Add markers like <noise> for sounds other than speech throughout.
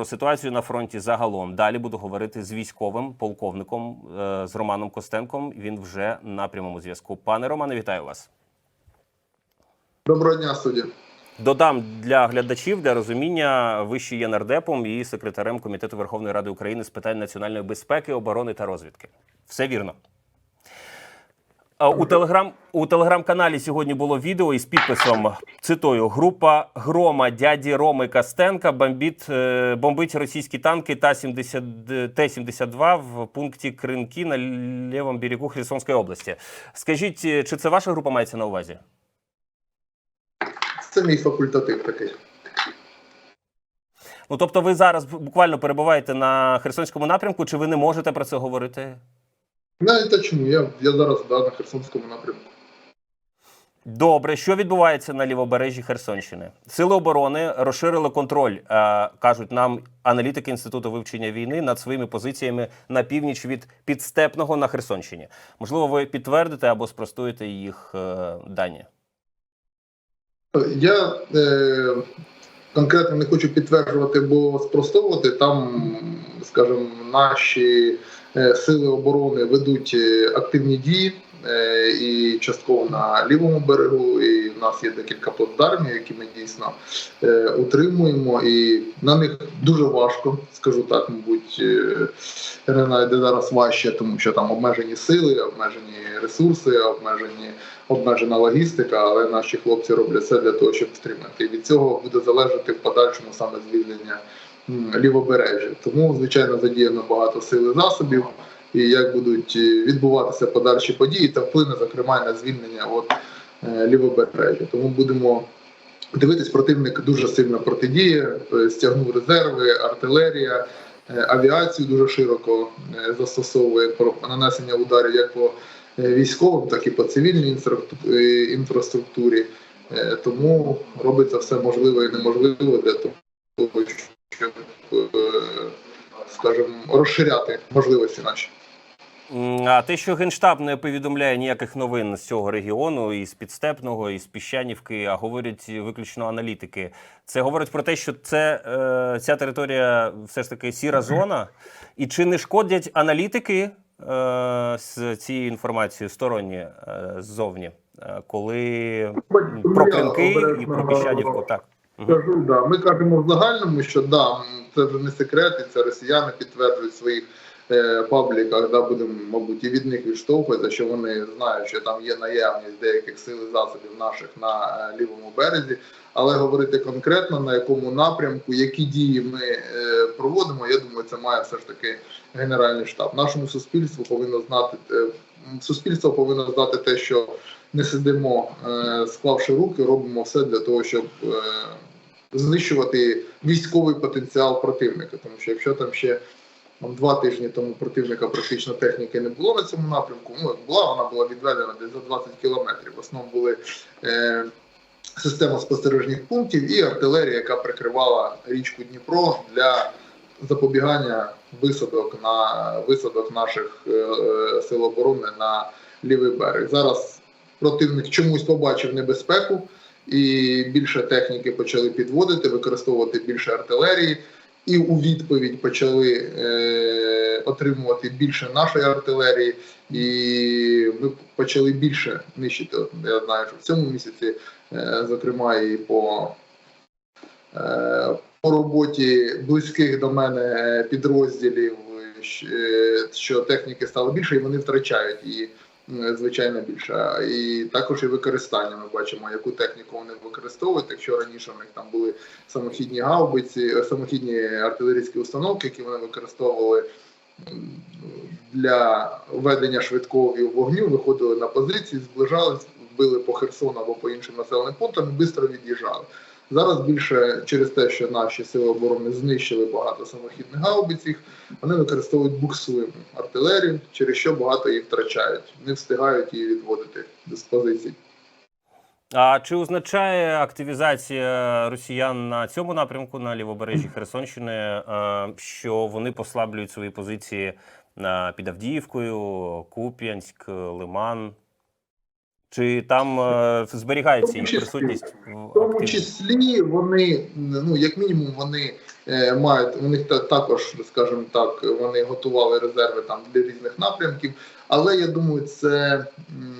про ситуацію на фронті загалом. Далі буду говорити з військовим полковником е, з Романом Костенком. Він вже на прямому зв'язку. Пане Романе, вітаю вас. Доброго дня, студія. Додам для глядачів для розуміння. Ви ще є нардепом і секретарем комітету Верховної Ради України з питань національної безпеки, оборони та розвідки. Все вірно. У телеграм у телеграм-каналі сьогодні було відео із підписом цитую: група грома дяді Роми Костенка бомбить, е, бомбить російські танки Та-70 Т-72 в пункті Кринки на лівому берегу Херсонської області. Скажіть, е, чи це ваша група мається на увазі? Це мій факультатив такий. Ну тобто, ви зараз буквально перебуваєте на Херсонському напрямку, чи ви не можете про це говорити? Знаєте чому? Я, я зараз да, на Херсонському напрямку. Добре, що відбувається на лівобережжі Херсонщини? Сили оборони розширили контроль, е, кажуть нам аналітики інституту вивчення війни над своїми позиціями на північ від підстепного на Херсонщині. Можливо, ви підтвердите або спростуєте їх е, дані. Я е, конкретно не хочу підтверджувати або спростовувати. Там, скажімо, наші сили оборони ведуть е, активні дії. е, І частково на лівому берегу, і в нас є декілька плацдармів, які ми дійсно е, утримуємо, і на них дуже важко, скажу так, мабуть, е, не знаю, де зараз важче, тому що там обмежені сили, обмежені ресурси, обмежені обмежена логістика, але наші хлопці роблять все для того, щоб втримати. І від цього буде залежати в подальшому саме звільнення лівобережжя. Тому, звичайно, задіяно багато сил і засобів. І як будуть е, відбуватися подальші події, та вплине, зокрема, на звільнення от, е, лівобережжя. Тому будемо дивитись, противник дуже сильно протидіє, е, стягнув резерви, артилерія, авіацію дуже широко застосовує про нанесення ударів як по військовим, так і по цивільній інфраструк- інфраструктурі. Тому робиться все можливе і неможливе для того, щоб, е, скажімо, розширяти можливості наші. А те, що Генштаб не повідомляє ніяких новин з цього регіону, із Підстепного, із Піщанівки, а говорять виключно аналітики. Це говорить про те, що це е, ця територія все ж таки сіра зона. І чи не шкодять аналітики е, з цією інформацією сторонні е, ззовні, е, коли про Я Кринки і про Піщанівку? Так. Кажу, да. Ми кажемо в загальному, що да, це вже не секрет, і це росіяни підтверджують своїх е, пабліках, да, будемо, мабуть, і від них відштовхуватися, що вони знають, що там є наявність деяких сил і засобів наших на е, лівому березі. Але говорити конкретно на якому напрямку, які дії ми е, проводимо, я думаю, це має все ж таки Генеральний штаб. Нашому суспільству повинно знати е, суспільство повинно знати те, що не сидимо, е, склавши руки, робимо все для того, щоб е, знищувати військовий потенціал противника. Тому що якщо там ще там, два тижні тому противника практично техніки не було на цьому напрямку, ну була, вона була відведена десь за 20 кілометрів. В основному були е, система спостережних пунктів і артилерія, яка прикривала річку Дніпро для запобігання висадок на висадок наших е, е, сил оборони на лівий берег. Зараз противник чомусь побачив небезпеку і більше техніки почали підводити, використовувати більше артилерії, і у відповідь почали е, отримувати більше нашої артилерії, і ми почали більше нищити. Я знаю, що в цьому місяці, е, зокрема, і по, е, по роботі близьких до мене підрозділів, е, що техніки стало більше, і вони втрачають її е, звичайно більше. І також і використання. Ми бачимо, яку техніку вони використовують. Якщо раніше в них там були самохідні гаубиці, е, самохідні артилерійські установки, які вони використовували для ведення швидкого вогню, виходили на позиції, зближались, били по Херсону або по іншим населеним пунктам і швидко від'їжджали. Зараз більше через те, що наші сили оборони знищили багато самохідних гаубиць, їх, вони використовують буксуємо артилерію, через що багато їх втрачають, не встигають її відводити з позицій. А чи означає активізація росіян на цьому напрямку на лівобережжі Херсонщини, е, що вони послаблюють свої позиції на під Авдіївкою, Куп'янськ, Лиман? Чи там е, зберігається їх присутність в В тому числі вони, ну як мінімум, вони е, мають у них та- також, скажімо так, вони готували резерви там для різних напрямків. Але я думаю, це м,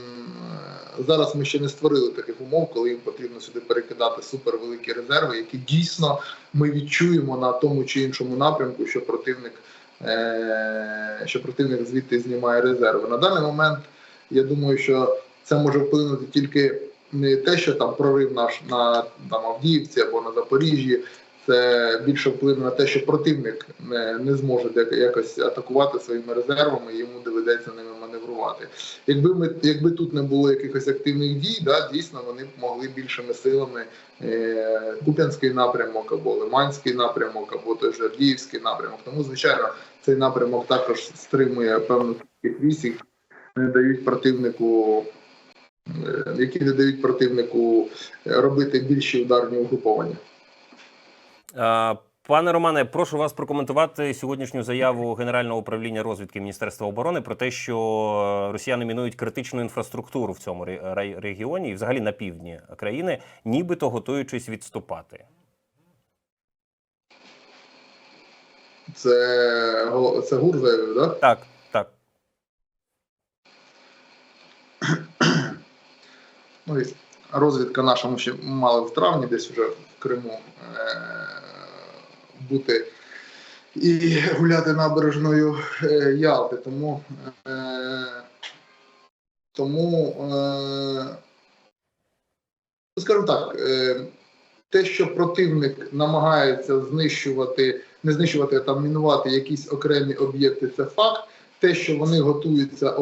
зараз ми ще не створили таких умов, коли їм потрібно сюди перекидати супервеликі резерви, які дійсно ми відчуємо на тому чи іншому напрямку, що противник, е, що противник звідти знімає резерви. На даний момент я думаю, що це може вплинути тільки не те, що там прорив наш на там Авдіївці або на Запоріжжі. Це більше вплине на те, що противник не, не зможе якось атакувати своїми резервами, йому доведеться ними маневрувати. Якби ми, якби тут не було якихось активних дій, да, дійсно вони б могли більшими силами е, Куп'янський напрямок або Лиманський напрямок, або той же Авдіївський напрямок. Тому, звичайно, цей напрямок також стримує певну кількість військ, не дають противнику, які не дають противнику е, робити більші ударні угруповання. Е, Пане Романе, прошу вас прокоментувати сьогоднішню заяву Генерального управління розвідки Міністерства оборони про те, що росіяни мінують критичну інфраструктуру в цьому регіоні і взагалі на півдні країни, нібито готуючись відступати. Це, це ГУР заявив, да? Так, так. Ну, і розвідка наша ми ще мали в травні, десь вже в Криму е- бути і гуляти набережною е- Ялти. Тому, е- тому е- ну, скажімо так, е- те, що противник намагається знищувати, не знищувати, а там мінувати якісь окремі об'єкти, це факт. Те, що вони готуються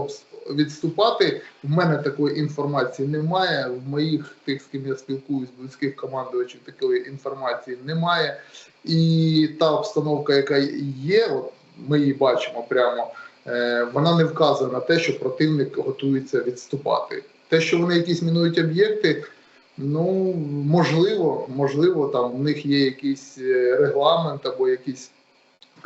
відступати, в мене такої інформації немає. В моїх тих, з ким я спілкуюсь, близьких командувачів такої інформації немає. І та обстановка, яка є, от ми її бачимо прямо, е, вона не вказує на те, що противник готується відступати. Те, що вони якісь мінують об'єкти, ну можливо, можливо, там в них є якийсь е, регламент або якісь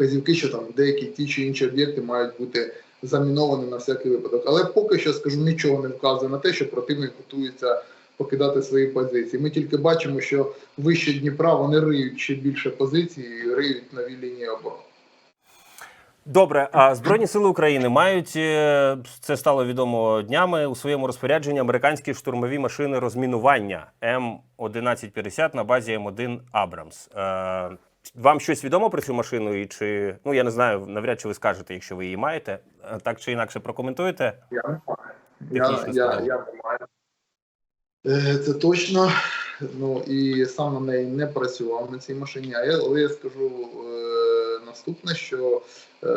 вказівки, що там деякі ті чи інші об'єкти мають бути заміновані на всякий випадок. Але поки що скажу, нічого не вказує на те, що противник готується покидати свої позиції. Ми тільки бачимо, що вище Дніпра вони риють ще більше позицій, і риють нові лінії оборони. Добре, а Збройні сили України мають е, це стало відомо днями у своєму розпорядженні американські штурмові машини розмінування М1150 на базі М1 Абрамс. Вам щось відомо про цю машину? І чи ну я не знаю, навряд чи ви скажете, якщо ви її маєте. Е, Так чи інакше прокоментуєте? Я не маю. Я, я, я не маю. Е, Це точно. Ну і сам на неї не працював на цій машині. А я, але я скажу е, наступне, що е,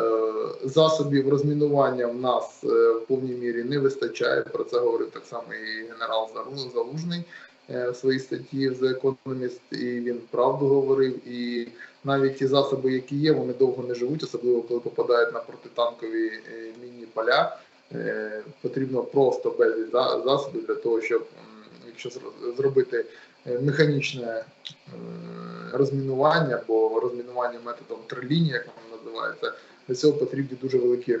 засобів розмінування в нас е, в повній мірі не вистачає. Про це говорив так само і генерал Залужний в своїй статті The Economist, і він правду говорив. І навіть ті засоби, які є, вони довго не живуть, особливо коли попадають на протитанкові е, мінні поля. Е, Потрібно просто безліч за- засобів для того, щоб якщо зро- зробити е, механічне е, розмінування або розмінування методом трилінії, як воно називається, для цього потрібні дуже великі е,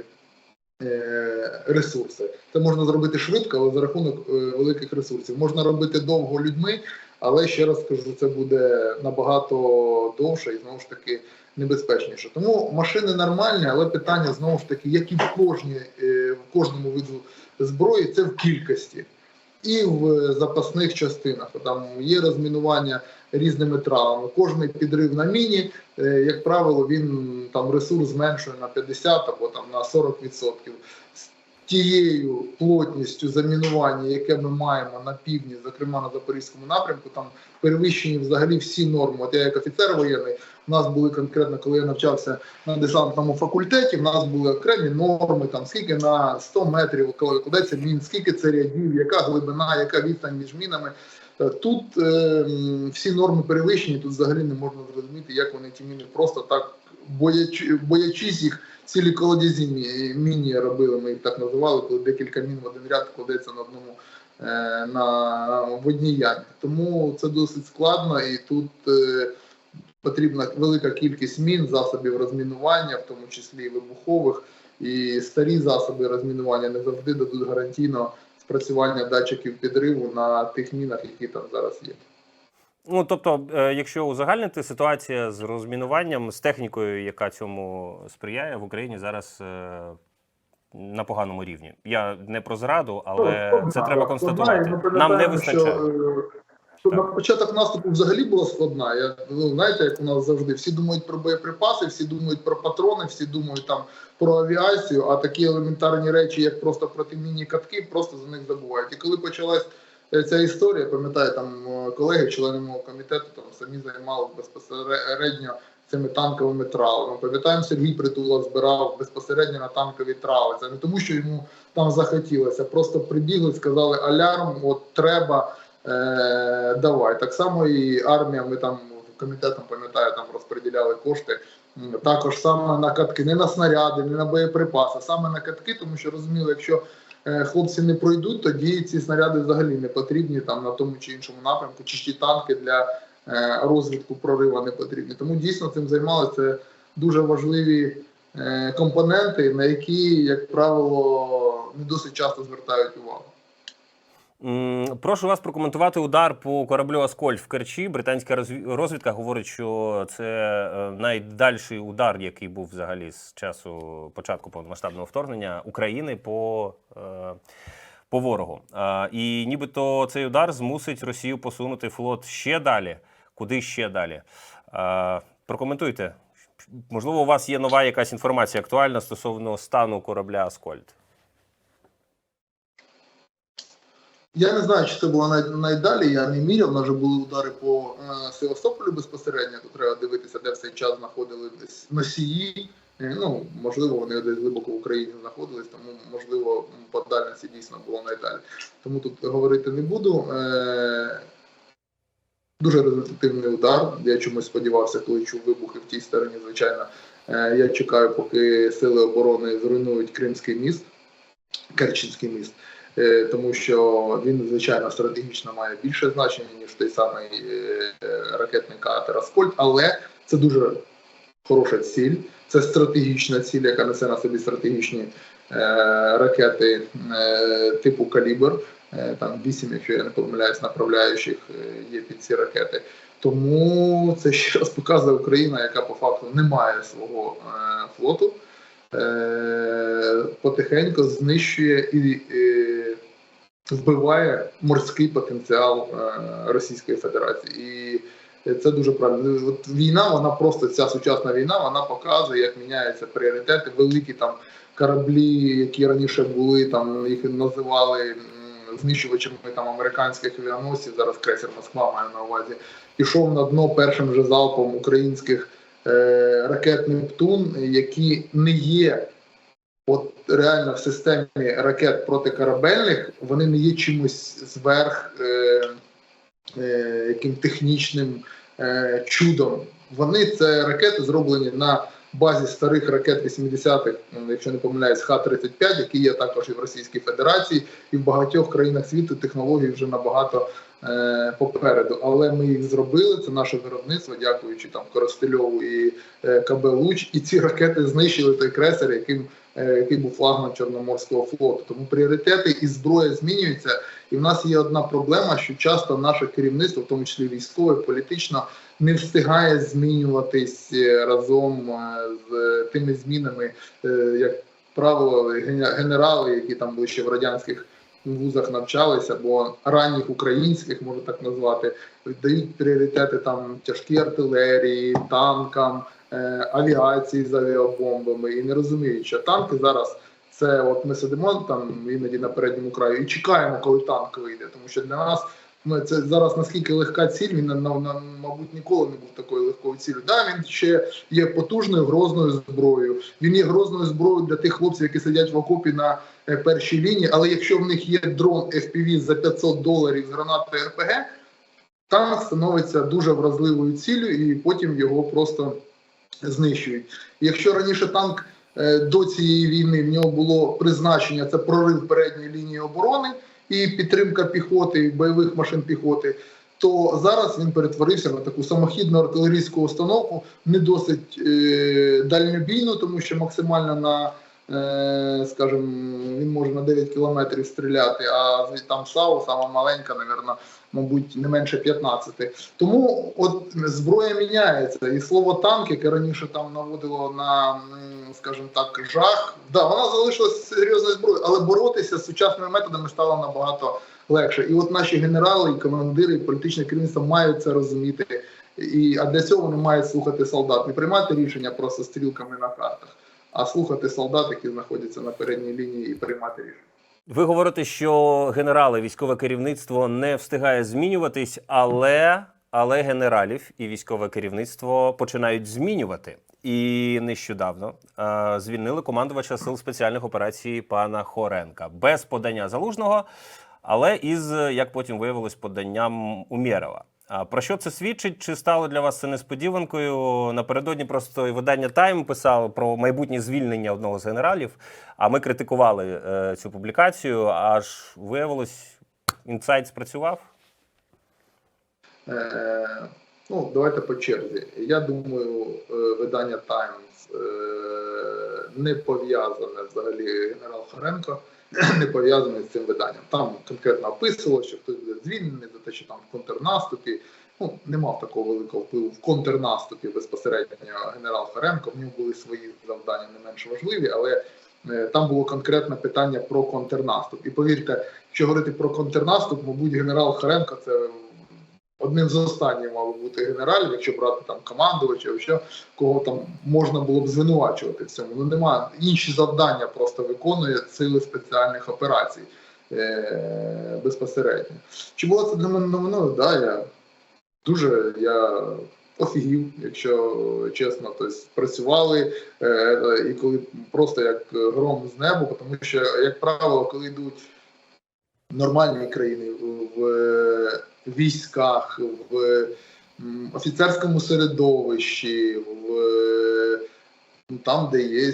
ресурси. Це можна зробити швидко, але за рахунок е, великих ресурсів. Можна робити довго людьми, але ще раз скажу, це буде набагато довше і знову ж таки небезпечніше. Тому машини нормальні, але питання знову ж таки, як і в кожній, е, в кожному виду зброї, це в кількості. І в запасних частинах там є розмінування різними травами. Кожний підрив на міні, е, як правило, він там ресурс зменшує на 50 або там на 40%. З тією плотністю замінування, яке ми маємо на півдні, зокрема на запорізькому напрямку, там перевищені взагалі всі норми. От я як офіцер воєнний, у нас були конкретно, коли я навчався на десантному факультеті, в нас були окремі норми, там скільки на 100 метрів коли кладеться мін, скільки це рядів, яка глибина, яка відстань між мінами. Е, Тут е, всі норми перевищені, тут взагалі не можна зрозуміти, як вони ті міни просто так боячи, боячись їх цілі колодязі міні робили. Ми їх так називали, коли декілька мін в один ряд кладеться на одному е, на в одній ямі. Тому це досить складно і тут. Е, Потрібна велика кількість мін, засобів розмінування, в тому числі і вибухових, і старі засоби розмінування не завжди дадуть гарантійно спрацювання датчиків підриву на тих мінах, які там зараз є. Ну тобто, е, якщо узагальнити, ситуація з розмінуванням, з технікою, яка цьому сприяє в Україні зараз е, на поганому рівні. Я не про зраду, але Ну, це треба констатувати. і ми Нам не вистачає. Що, на початок наступу взагалі була складна. Я, ну, знаєте, як у нас завжди, всі думають про боєприпаси, всі думають про патрони, всі думають там про авіацію, а такі елементарні речі, як просто протимінні катки, просто за них забувають. І коли почалась е, ця історія, пам'ятаю, там е, колеги, члени мого комітету, там самі займали безпосередньо цими танковими травами. Пам'ятаємо, Сергій Притула збирав безпосередньо на танкові трави. Це не тому, що йому там захотілося. Просто прибігли, сказали алярм, от треба, е, давай. Так само і армія, ми там комітетом, пам'ятаю, там розподіляли кошти. Також саме на катки, не на снаряди, не на боєприпаси, саме на катки, тому що розуміли, якщо е, хлопці не пройдуть, тоді ці снаряди взагалі не потрібні там на тому чи іншому напрямку, чи ті танки для е, розвитку прорива не потрібні. Тому дійсно цим займалися дуже важливі компоненти, на які, як правило, не досить часто звертають увагу. Прошу вас прокоментувати удар по кораблю Аскольд в Керчі. Британська розві- розвідка говорить, що це е, найдальший удар, який був взагалі з часу початку повномасштабного вторгнення України по, е, по ворогу. І нібито цей удар змусить Росію посунути флот ще далі. Куди ще далі? Прокоментуйте. Можливо, у вас є нова якась інформація актуальна стосовно стану корабля Аскольд. Я не знаю, чи це було най- найдалі. Я не міряв. У нас вже були удари по е, Севастополю безпосередньо. Тут треба дивитися, де в цей час знаходили носії. Е, Ну, можливо, вони десь глибоко в Україні знаходились, тому можливо по дальності дійсно було найдалі. Тому тут говорити не буду. Е, Дуже результативний удар. Я чомусь сподівався, коли чув вибухи в тій стороні. Звичайно, Е, я чекаю, поки сили оборони зруйнують Кримський міст, Керченський міст. Е, тому що він, звичайно, стратегічно має більше значення, ніж той самий е, ракетний катер Аскольд, але це дуже хороша ціль, це стратегічна ціль, яка несе на собі стратегічні е, ракети типу калібр. Там вісім, якщо я не помиляюсь, направляючих є під ці ракети. Тому це ще раз показує Україна, яка по факту не має свого флоту потихеньку знищує і е, вбиває морський потенціал е, Російської Федерації. І це дуже правильно. От війна, вона просто ця сучасна війна, вона показує, як міняються пріоритети. Великі там кораблі, які раніше були, там їх називали знищувачами там американських авіаносців. Зараз крейсер Москва маю на увазі. Пішов на дно першим же залпом українських е, ракет Нептун, які не є от реально в системі ракет протикорабельних, вони не є чимось зверх е, е, яким технічним е, чудом. Вони це ракети зроблені на базі старих ракет 80-х, ну, якщо не помиляюсь, Х-35, які є також і в Російській Федерації, і в багатьох країнах світу технології вже набагато е, попереду. Але ми їх зробили. Це наше виробництво, дякуючи там Коростельову і е, КБ Луч. І ці ракети знищили той кресер, яким е, який був флагман Чорноморського флоту. Тому пріоритети і зброя змінюються. І в нас є одна проблема, що часто наше керівництво, в тому числі військове, політично, не встигає змінюватись е, разом е, з тими змінами, е, як правило, ген- генерали, які там були ще в радянських вузах навчалися, бо ранніх українських, можна так назвати, дають пріоритети там тяжкій артилерії, танкам, е, авіації з авіабомбами і не розуміють, що танки зараз. Це от ми сидимо там іноді на передньому краю і чекаємо, коли танк вийде. Тому що для нас це зараз наскільки легка ціль, він мабуть ніколи не був такою легкою ціллю. Да, він ще є потужною грозною зброєю. Він є грозною зброєю для тих хлопців, які сидять в окопі на е, першій лінії. Але якщо в них є дрон FPV за 500 доларів з гранатою РПГ, танк становиться дуже вразливою ціллю, і потім його просто знищують. Якщо раніше танк е, до цієї війни в нього було призначення це прорив передньої лінії оборони і підтримка піхоти, бойових машин піхоти, то зараз він перетворився на таку самохідну артилерійську установку, не досить е, дальнобійну, тому що максимально на скажімо, він може на 9 кілометрів стріляти, а там САУ, сама маленька, навірно, мабуть, не менше 15. Тому от зброя міняється. І слово танк, яке раніше там наводило на, скажімо так, жах, да, вона залишилася серйозною зброєю, але боротися з сучасними методами стало набагато легше. І от наші генерали, і командири, і політичне керівництво мають це розуміти. І, а для цього вони мають слухати солдат, не приймати рішення просто стрілками на картах, а слухати солдат, які знаходяться на передній лінії, і приймати рішення. Ви говорите, що генерали, військове керівництво не встигає змінюватись, але, але генералів і військове керівництво починають змінювати. І нещодавно е, звільнили командувача сил спеціальних операцій пана Хоренка без подання залужного, але із, як потім виявилось, поданням Умєрова. А про що це свідчить? Чи стало для вас це несподіванкою? Напередодні просто і видання Тайм писало про майбутнє звільнення одного з генералів. А ми критикували е, цю публікацію. Аж виявилось, інсайт спрацював. Е, ну, давайте по черзі. Я думаю, е, видання Times е, не пов'язане взагалі генерал Харенко, <clears throat> не пов'язаний з цим виданням. Там конкретно описувало, що хтось буде звільнений за те, що там в контрнаступі. Ну, не мав такого великого впливу в контрнаступі безпосередньо генерал Харенко. В нього були свої завдання не менш важливі, але е, там було конкретне питання про контрнаступ. І повірте, що говорити про контрнаступ, мабуть, генерал Харенко це одним з останніх мав бути генералів, якщо брати там командувача, що кого там можна було б звинувачувати в цьому. Ну немає інші завдання просто виконує сили спеціальних операцій е- безпосередньо. Чи було це для мене новиною? Да, я дуже я офігів, якщо чесно, тобто працювали е- і коли просто як гром з неба, тому що, як правило, коли йдуть нормальні країни в, в військах, в офіцерському середовищі, в ну, там, де є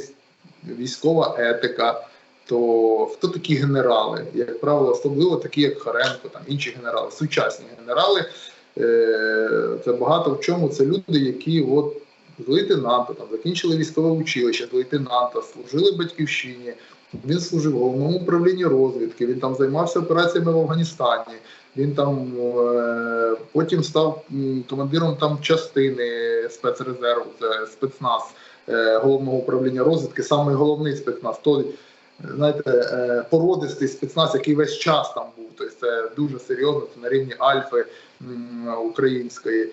військова етика, то хто такі генерали? Як правило, особливо такі, як Харенко, там інші генерали, сучасні генерали. Е, Це багато в чому це люди, які от з лейтенанта, там закінчили військове училище з лейтенанта, служили батьківщині. Він служив в головному управлінні розвідки. Він там займався операціями в Афганістані. Він там е, потім став командиром там частини спецрезерву, це спецназ е, головного управління розвідки, саме головний спецназ. Той, знаєте, е, породистий спецназ, який весь час там був. Тобто це дуже серйозно, це на рівні Альфи української.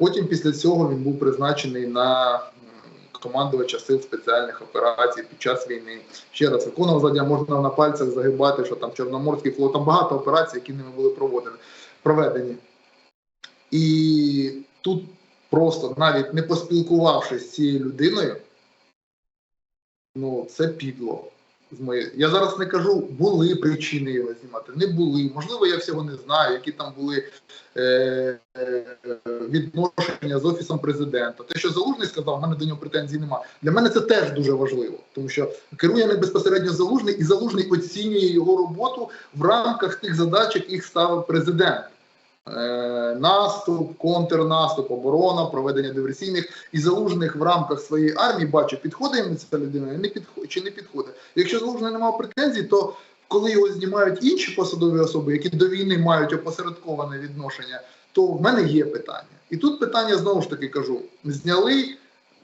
Потім після цього він був призначений на командувача сил спеціальних операцій під час війни. Ще раз виконував задля можна на пальцях загибати, що там Чорноморський флот, там багато операцій, які ними були проводені проведені. І тут просто навіть не поспілкувавшись з цією людиною, ну це підло. Моєї- Я зараз не кажу, були причини його знімати, не були. Можливо, я всього не знаю, які там були е, е, відношення з офісом президента. Те, що залужний сказав, в мене до нього претензій немає. Для мене це теж дуже важливо, тому що керує не безпосередньо залужний, і залужний оцінює його роботу в рамках тих задач, яких ставив президент. Е, Наступ, контрнаступ, оборона, проведення диверсійних і залужних в рамках своєї армії бачу, підходить йому ця людина не підход, чи не підходить. Якщо залужний не мав претензій, то коли його знімають інші посадові особи, які до війни мають опосередковане відношення, то в мене є питання. І тут питання знову ж таки кажу: зняли.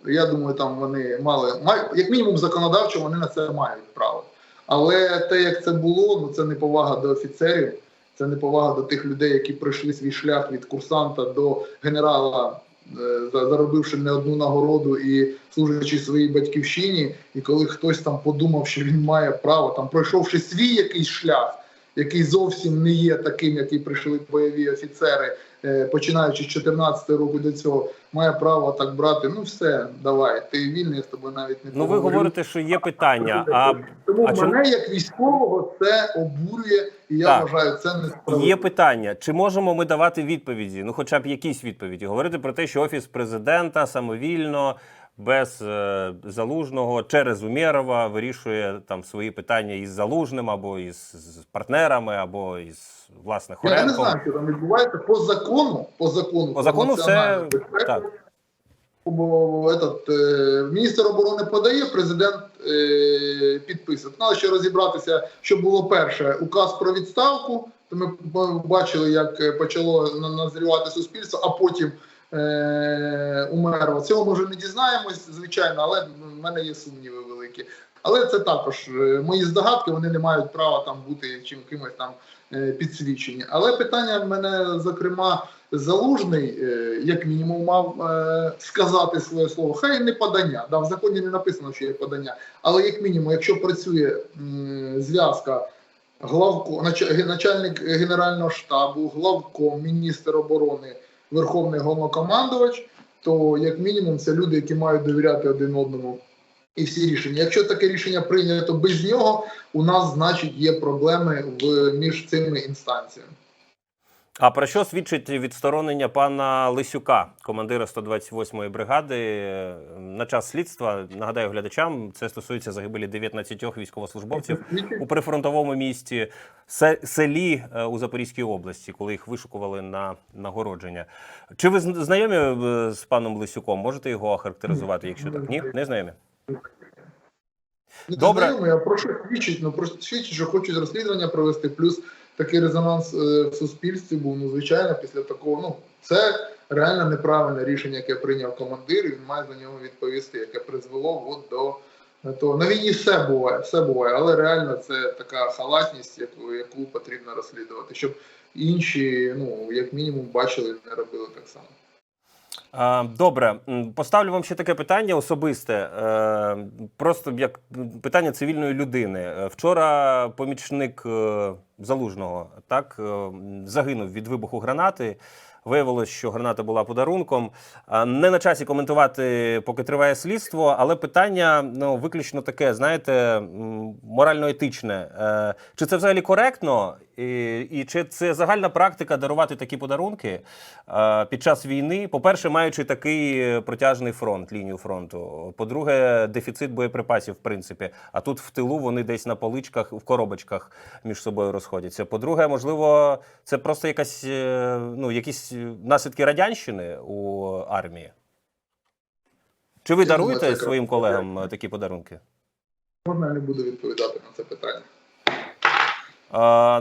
Я думаю, там вони мали май- як мінімум законодавчо, вони на це мають право. Але те, як це було, ну це не повага до офіцерів, це не повага до тих людей, які пройшли свій шлях від курсанта до генерала, е, заробивши не одну нагороду і служачи своїй батьківщині. І коли хтось там подумав, що він має право, там пройшовши свій якийсь шлях, який зовсім не є таким, який прийшли бойові офіцери, е, починаючи з 14 року до цього, має право так брати. Ну все, давай, ти вільний, я з тобою навіть не Ну, ви говорите, що є питання. А Тому а чому- мене як військового це обурює, і я Так. вважаю це несправедливо. Є питання, чи можемо ми давати відповіді? Ну, хоча б якісь відповіді. Говорити про те, що офіс президента самовільно, без е, залужного, через Умєрова вирішує там свої питання із залужним, або із з партнерами, або із власне Я не знаю, що там відбувається по закону. По закону, По закону все- так. этот, е, міністр оборони подає, президент е, підписує. Треба ще розібратися, що було перше: указ про відставку. То ми бачили, як е, почало назрівати суспільство, а потім е, умерло. Цього ми вже не дізнаємось, звичайно, але в мене є сумніви великі. Але це також е, мої здогадки, вони не мають права там бути чим кимось там е, підсвічені. Але питання в мене, зокрема, залужний, як мінімум, мав сказати своє слово. Хай не подання. Да, в законі не написано, що є подання. Але як мінімум, якщо працює зв'язка главко, нач- начальник генерального штабу, главком, міністр оборони, верховний головнокомандувач, то як мінімум це люди, які мають довіряти один одному. І всі рішення. Якщо таке рішення прийнято без нього, у нас значить є проблеми в між цими інстанціями. А про що свідчить відсторонення пана Лисюка, командира 128-ї бригади, на час слідства? Нагадаю глядачам, це стосується загибелі 19 військовослужбовців у прифронтовому місті селі е, у Запорізькій області, коли їх вишукували на нагородження. Чи ви зн- знайомі е, з паном Лисюком? Можете його охарактеризувати, якщо так? Ні, не знайомі. Не Добре. знайомо, я прошу свідчить, ну просто свідчить, що хочуть розслідування провести, плюс такий резонанс е, в суспільстві був. Ну, звичайно, після такого, ну це реально неправильне рішення, яке прийняв командир, і він має за нього відповісти, яке призвело от до того. На війні все буває, все буває, але реально це така халатність, яку, яку потрібно розслідувати, щоб інші, ну як мінімум, бачили і не робили так само. Добре, поставлю вам ще таке питання особисте, е, просто як питання цивільної людини. Е, Вчора помічник е, залужного так загинув від вибуху гранати. Виявилось, що граната була подарунком. Не на часі коментувати, поки триває слідство, але питання ну виключно таке, знаєте, морально-етичне. Чи це взагалі коректно? І, і чи це загальна практика дарувати такі подарунки е, під час війни? По-перше, маючи такий е, протяжний фронт, лінію фронту. По-друге, дефіцит боєприпасів, в принципі. А тут в тилу вони десь на поличках, в коробочках між собою розходяться. По-друге, можливо, це просто якась е, ну, якісь наслідки радянщини у армії. Чи ви Я даруєте своїм колегам такі подарунки? Можна я не буду відповідати на це питання.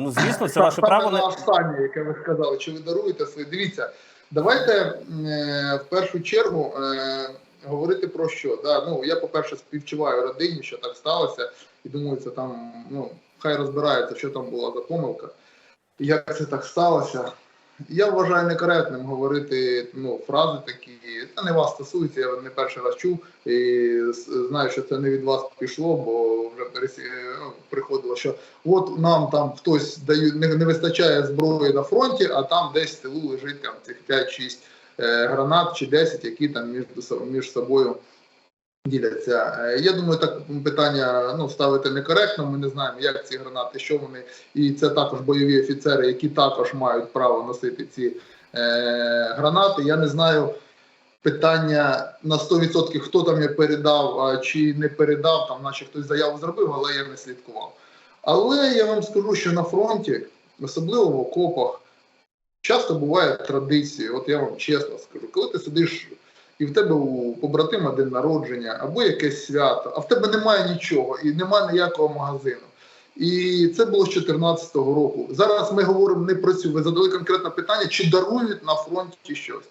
Ну, звісно, це ваше право. на останнє, яке ви сказали, чи ви даруєте свої. Дивіться, давайте е, в першу чергу е, говорити про що. Да? Ну, я, по-перше, співчуваю родині, що так сталося, і думаю, це там, ну, хай розбирається, що там була за помилка, і як це так сталося. Я вважаю некоректним говорити ну, фрази такі. Це не вас стосується, я не перший раз чув і знаю, що це не від вас пішло, бо вже пересі... ну, приходило, що от нам там хтось дає, не, вистачає зброї на фронті, а там десь в тилу лежить там цих 5-6 е, гранат чи 10, які там між, між собою діляться. Е, я думаю, так питання ну, ставити некоректно. Ми не знаємо, як ці гранати, що вони, і це також бойові офіцери, які також мають право носити ці е, гранати. Я не знаю. Питання на 100% хто там я передав чи не передав, там наче хтось заяву зробив, але я не слідкував. Але я вам скажу, що на фронті, особливо в окопах, часто буває традиції. От я вам чесно скажу, коли ти сидиш і в тебе у побратима день народження або якесь свято, а в тебе немає нічого і немає ніякого магазину. І це було з 2014 року. Зараз ми говоримо не про цю. Ви задали конкретне питання, чи дарують на фронті щось.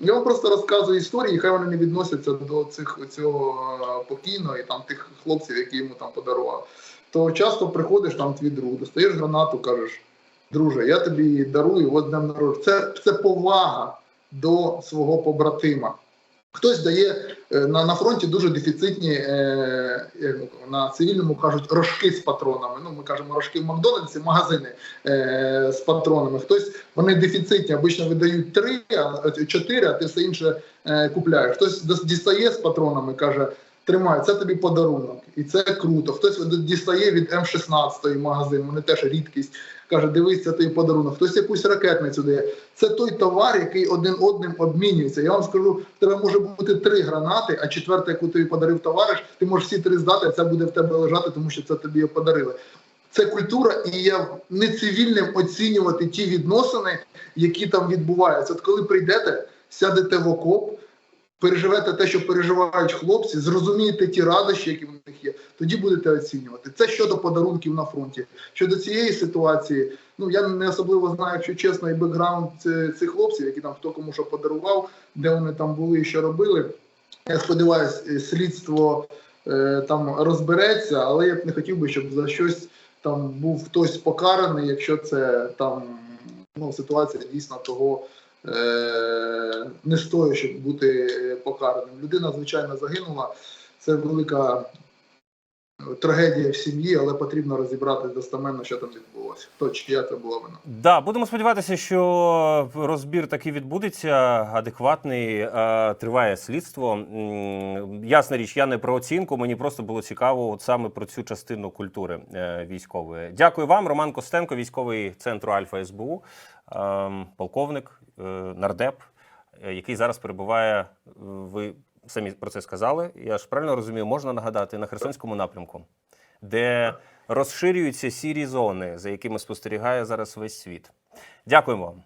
Я вам просто розказую історії, хай вони не відносяться до цих цього е, покійного і там тих хлопців, які йому там подарував. То часто приходиш там твій друг, достаєш гранату, кажеш, друже, я тобі дарую, от днем народження. Це, це повага до свого побратима. Хтось дає е, на, на фронті дуже дефіцитні, е, на цивільному кажуть, рожки з патронами. Ну, ми кажемо рожки в Макдональдсі, магазини е, з патронами. Хтось вони дефіцитні, обично видають три, а чотири, а ти все інше е, купляєш. Хтось дістає з патронами, каже. Тримай, це тобі подарунок, і це круто. Хтось дістає від М16 магазин, вони теж рідкість. Каже, дивись, це тобі подарунок. Хтось якусь ракетницю дає. Це той товар, який один одним обмінюється. Я вам скажу, тебе може бути три гранати, а четверта, яку тобі подарив товариш, ти можеш всі три здати, це буде в тебе лежати, тому що це тобі подарили. Це культура, і я не цивільним оцінювати ті відносини, які там відбуваються. От коли прийдете, сядете в окоп, переживете те, що переживають хлопці, зрозумієте ті радощі, які в них є, тоді будете оцінювати. Це щодо подарунків на фронті. Щодо цієї ситуації, ну я не особливо знаю, якщо чесно, і бекграунд цих хлопців, які там хто кому що подарував, де вони там були і що робили. Я сподіваюся, слідство е, там розбереться, але я б не хотів би, щоб за щось там був хтось покараний, якщо це там ну, ситуація дійсно того е, не стоїть, щоб бути покараним. Людина, звичайно, загинула. Це велика трагедія в сім'ї, але потрібно розібрати достеменно, що там відбулося. Хто чия це була вина. Да, будемо сподіватися, що розбір таки відбудеться адекватний. е, Триває слідство. Ясна річ, я не про оцінку. Мені просто було цікаво, от саме про цю частину культури е, військової. Дякую вам, Роман Костенко, військовий центру Альфа СБУ, полковник, е, нардеп, е, який зараз перебуває. е, Ви самі про це сказали. Я ж правильно розумію, можна нагадати на Херсонському напрямку, де розширюються сірі зони, за якими спостерігає зараз весь світ. Дякуємо вам.